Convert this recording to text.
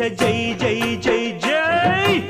జై జై జై జై జై